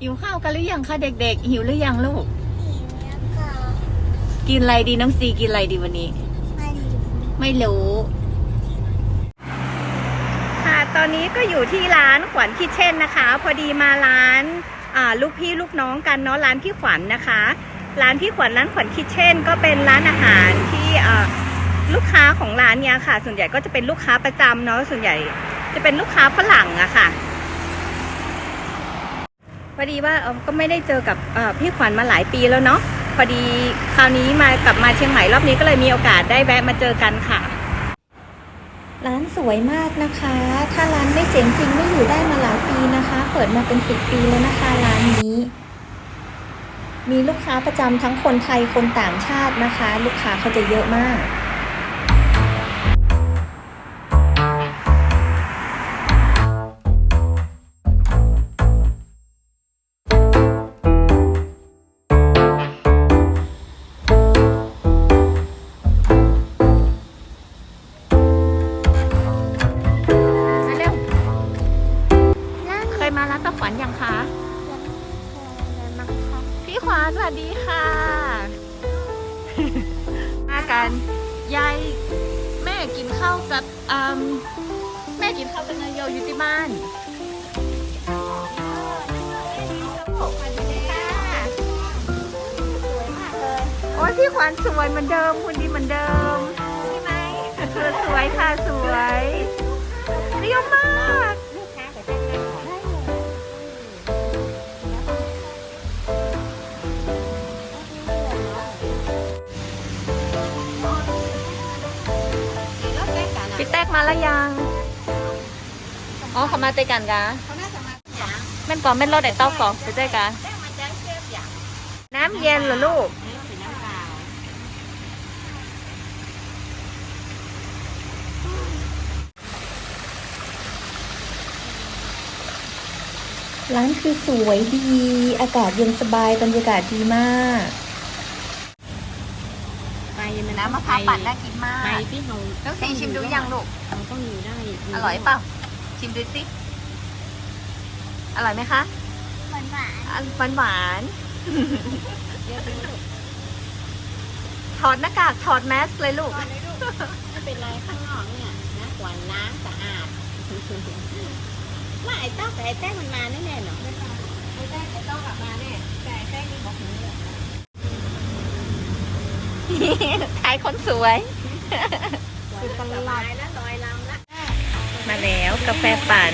หิวข้าวกันหรือยังคะเด็กๆ หิวหรือยังลูกหิวแล้วก็กินอะไรดีน้องซีกินอะไรดีวันนี้ไม่รู้ไม่รู้ ค่ะ ตอนนี้ก็อยู่ที่ร้านขวัญคิดเช่นนะคะ พอดีมาร้านอ่าลูกพี่ลูกน้องกันเนาะร้านพี่ขวัญนะคะ ร้านพี่ขวัญร้านขวัญคิดเช่น ก็เป็นร้านอาหารที่อ่าลูกค้าของร้านเนี้ยค่ะ ส่วนใหญ่ก็จะเป็นลูกค้าประจำเนาะส่วนใหญ่จะเป็นลูกค้าฝรั่งอะค่ะ พอดีว่าก็ไม่ได้เจอกับพี่ขวัญมาหลายปีแล้วเนาะพอดีคราวนี้มากลับมาเชียงใหม่รอบนี้ก็เลยมีโอกาสได้แวะมาเจอกันค่ะ ร้านสวยมากนะคะ ถ้าร้านไม่เจ๋งจริงไม่อยู่ได้มาหลายปีนะคะ เปิดมาเป็นสิบปีแล้วนะคะร้านนี้ มีลูกค้าประจำทั้งคนไทยคนต่างชาตินะคะ ลูกค้าเขาจะเยอะมาก กินข้าวกับอืมแม่กินข้าวกับนายโยอยู่ที่บ้านโอ้ยพี่ขวัญสวยเหมือนเดิมคุณดีเหมือนเดิมใช่ไหมสวยค่ะสวยเรียวมาก แตกมาแล้วยัง อ๋อเขามาเตกันกะแม่นก่อนแม่นรถไอ้เต้าก่อนไปเตกันน้ำเย็นเหรอลูกร้านคือสวยดี อากาศเย็นสบาย บรรยากาศดีมากำมะพร้าวปั่นน่ากินมาไปกที่เราน้องซีชิมดูยังลูกเราต้องอยู่ได้ อร่อยเปล่าชิมดูสิ อร่อยไหมคะ หวานหวานหวานหวานถอดหน้ากากถอดแมสเลยลูกไม่เป็นไรข้างนอกเนี่ยนะกวาดล้างสะอาดว่าไอ้เต้ากับไอ้แต้มันมาแน่ๆเนาะไอ้แต้ไอ้เต้ากลับมาแน่แต่ไอ้แต้นี่บอกหนูเลย ขายคนสวยคือตลาดแล้วลอยลำละมาแล้วกาแฟปั่น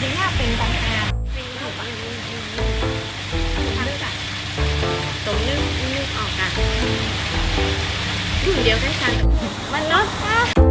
ถึงว่าเป็นต่างหากตรงนึกนึกออกอะอยู่เดียวได้ชันมันเนาะ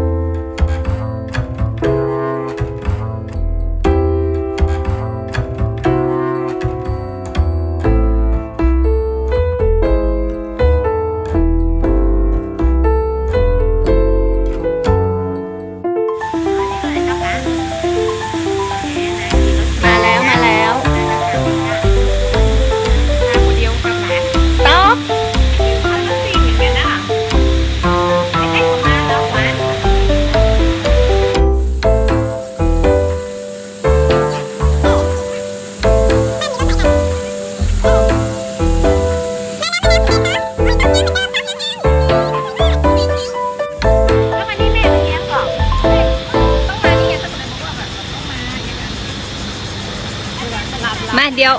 มาเดี๋ยว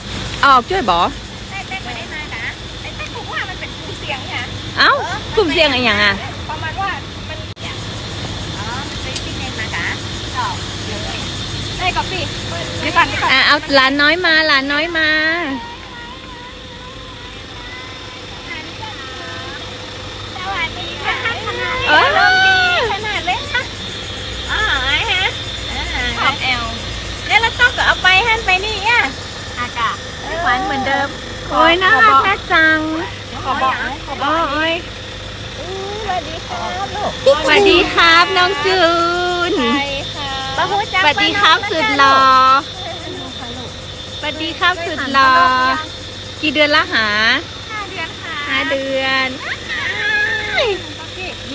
ออกช่วยบอเต้เต้ไม่ได้มานะไอ้เต้ผมว่ามันเป็นกลุ่มเสียงเนี่ยเอ้า กลุ่มเสี่ยงอะไรอย่างอะประมาณว่ามันเนี่ยอ๋อมันเป็นที่เน้นมาจ้ะชอบเดี๋ยวเลยเอ้ยกอบพี่เดี๋ยวก่อนเดี๋ยวก่อนอะเอาหลานน้อยมาหลานน้อยมา สวัสดีค่ะขนาด เออ ลมดีขนาดเล่นค่ะอ๋อไอ้ฮะขอบเอวแล้วเราต้องก็เอาไปหันไปนี่อะอากาศ หวานเห มือนเดิมโอ้ยน่ารักน่าจังขอบอกขอบอกโอ้ยสวัสดีครับลูกสวัสดีครับน้องจูนใช่ค่ะป้าหูสวัสดีครับสุดหล่อสวัสดีครับสุดหล่อกี่เดือนละหาห้าเดือนค่ะห้าเดือน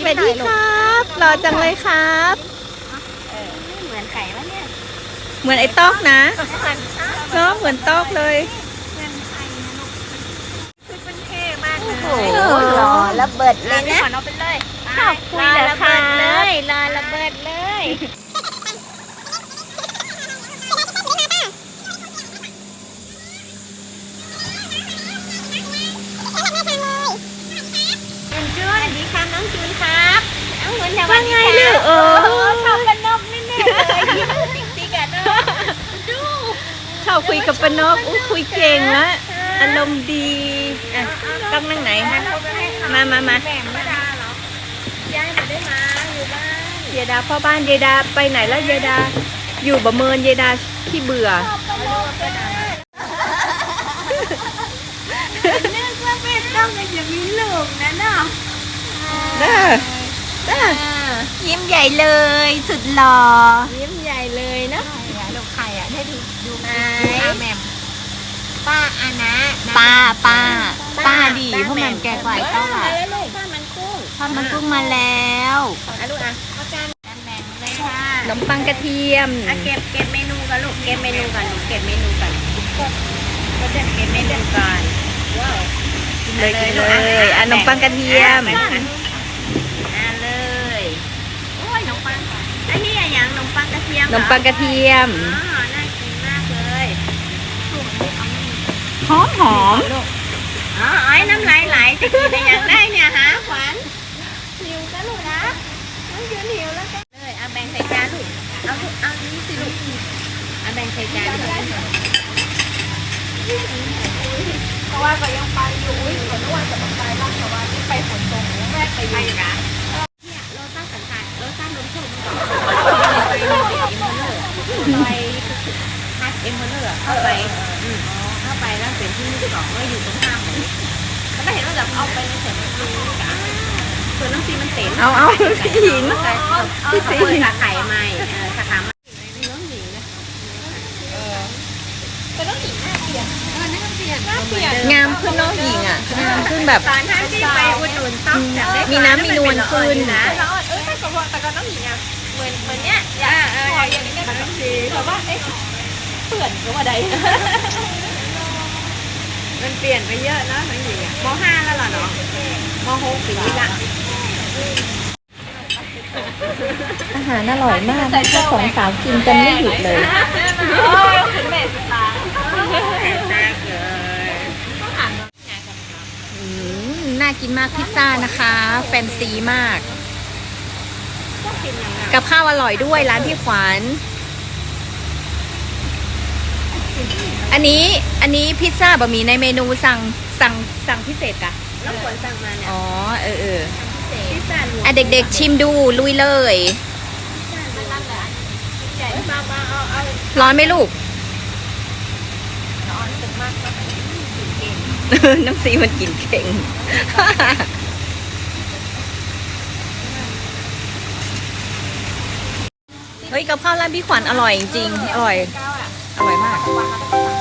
สวัสดีครับหล่อจังเลยครับเหมือนไข่วะเนี่ยเหมือนไอ้ตอกนะเนาะเหมือนตอกเลย คือเป็นเท่มากเลย โอ้โหหล่อ ระเบิดเลยนะ ขวัญเอาไปเลยขอบคุณเหรอระเบิดคะเลยรอระเบิดเลยจูนจูนสวัสดีครับน้องจูนครับน้องเหมือนจะว่าไงลูกเออ ชอบกันนกแน่ๆเลยยิ้มติ๊กติ๊กอะเนอะดูชอบคุยกับปานกอู้คุยเก่งละอารมณ์ดีอะต้องนั่งไหน มามามาแบ่งไม่ได้เหรอยายจะได้มาอยู่บ้านเยดาพ่อบ้านเยดาไปไหนแล้วเยดา อยู่บะเมินเยดาขี้เบื่อนึกว่าเป็นต้องจะมีลูกนะเนาะเด้อเด้อยิ้มใหญ่เลยสุดหล่อยิ้มใหญ่เลยเนาะลูกไข่อะให้ดูดูไหนแหม่มป้าอานะป้าป้า ป้าดีเพราะมันแก่กว่าไอ้เต้าหมาล่ะแล้วลูกข้าวมันกุ้งทอดมันกุ้งมาแล้วอะลูกอะเอาจานแบ่งเลยค่ะขนมปังกระเทียมอะเก็บเก็บเมนูกันลูกเก็บเมนูกันลูกเก็บเมนูกันก็จะเก็บเมนูกันว้าวเลยกินเลยอะขนมปังกระเทียมอะอะเลยโอ้ยขนมปังอันนี้อะไรอย่างขนมปังกระเทียมขเหนรอมปังกระเทียมอ๋อน่ากินมากเลยหอมหอมอ๋อไอ้น้ำ ลายไหลจะกินอะไรอย่างได้เนี่ยฮะขวัญหิวกันลูกนะน้องยืนหิวแล้วกันเลยเอาแบ่งใส่จานลูกเอาลูกเอานี้สิลูกเอาแบ่งใส่จานเพราะว่าก็ยังไปอยู่อุ้ยส่วนอ้วนจะมาไปบ้างแต่ว่าที่ไปฝนตกแรกไปอยู่นะเนี่ยโรต้าสันทายโรต้านมชมไปเอ็มเพลเลอร์ไปฮัทเอ็มเพลเลอร์เข้าไปอืมเข้าไปแล้วเป็นที่สองก็อยู่ตรงข้ามเลยแล้วก็เห็นว่าแบบเอาไปในเสร็จมันรู้กันส่วนน้องซีมัน เต็มเอาเอาพี่หญิงพี่ซีเปิดสาขาใหม่เออสาขาใหม่น้องหญิงนะเออแต่น้องหญิงหน้าเปลี่ยนเออหน้าเปลี่ยนหน้าเปลี่ยนงามขึ้นเน้องหญิงอะงามขึ้นแบบตอนท่านที่ไปอุดหนุนต้องจับได้มีน้ำมีนวลขึ้นนะแล้วเออแต่ก็แต่ก็น้องหญิงอะเหมือนเหมือนเนี้ยอยากเอออย่างนี้ก็น้องหญิงแต่ว่าเอ๊ะเปื่อนก็ว่าใดมันเปลี่ยนไปเยอะนะน้องหญิงอะมห้าแล้วเหรอเนาะมหกปีนี้ละ อาหารอร่อยมากถ้าสองสาวกินกันไม่หยุดเลยโอ้ยคุณแม่สตาร์แม่เลยอืมน่ากินมากพิซซ่านะคะ แฟนซีมาก กับข้าวอร่อยด้วยร้านพี่ขวัญอันนี้อันนี้พิซซ่าบะหมี่ในเมนูสั่งสั่งสั่งพิเศษกะแล้วควรสั่งมาเนี่ยอ๋อเออเออพิซซ่ารวม อะเด็กๆชิมดูลุยเลย ร้อนไหมลูก น้ำซีมันกินเก่ง เฮ้ยกับข้าวร้านพี่ขวัญอร่อยจริง อร่อย อร่อยมาก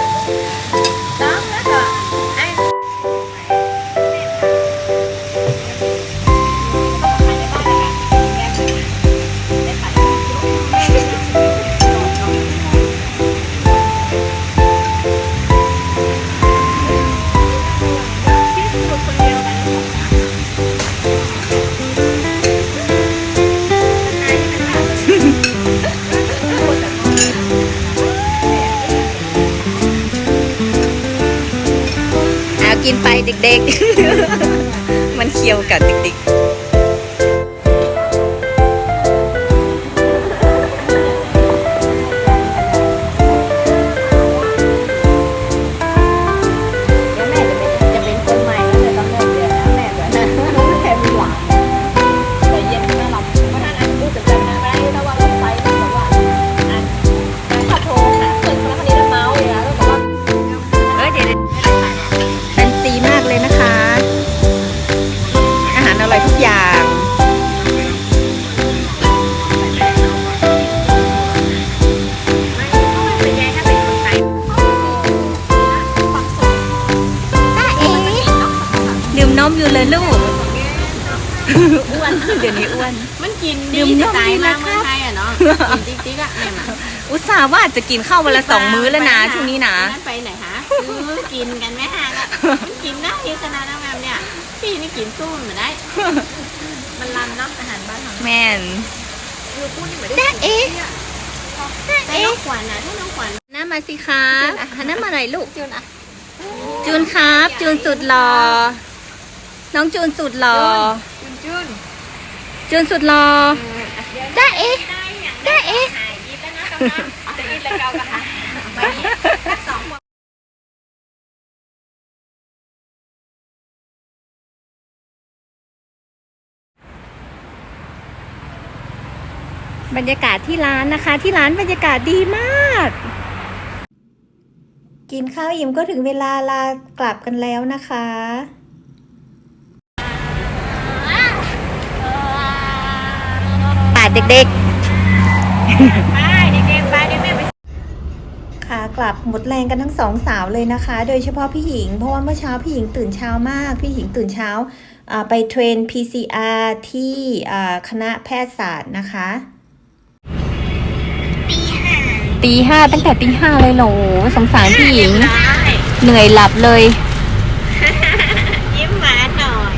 กินไปเด็กๆ มันเคี้ยวกับเด็กๆ เดี๋ยวนี้อ้วน มันกินดื่ดีมจะนมตายดีมานะเมืองไทยอะเนาะกินจิ๊กๆอะแม่มาอุตส่าห์ว่าจะกินข้าววันละสองมื้อแล้วนะช่วงนี้นะไปไหนฮะซื้อกินกันไหมฮะก็มันกินได้ขนาดนั้นแบบเนี่ยพี่นี่กินสู้มันไม่ได้ มันลำน้ำอาหารบ้านของแม่นคือพูดนี่เหมือนจ๊ะเอ๊ะแต่น้องขวัญนะถ้าน้องขวัญน้ามาสิคะหันหน้ามาหน่อยลูกจูนอะจูนครับ จูนสุดหล่อน้องจูนสุดหล่อจุนจุน จูนสุดหล่อจ้าเอ๊ะจ้าเอ๊ะหายยิบแล้วนะกำลังจะยิบแล้วเกากะค่ะไปสักสองคนบรรยากาศที่ร้านนะคะ ที่ร้านบรรยากาศดีมาก กินข้าวอิ่มก็ถึงเวลาลากลับกันแล้วนะคะ ปาด เด็กไปเด็กๆไปเด็กแม่ไปๆขากลับหมดแรงกันทั้งสองสาวเลยนะคะ โดยเฉพาะพี่หญิง เพราะว่าเมื่อเช้าพี่หญิงตื่นเช้ามาก พี่หญิงตื่นเช้าอ่าไปเทรน PCR ที่อ่าคณะแพทยศาสตร์นะคะตีห้าตั้งแต่ตีห้าเลยเหรอสงสารพี่หญิง เหนื่อยหลับเลย ยิ้มหวานหน่อย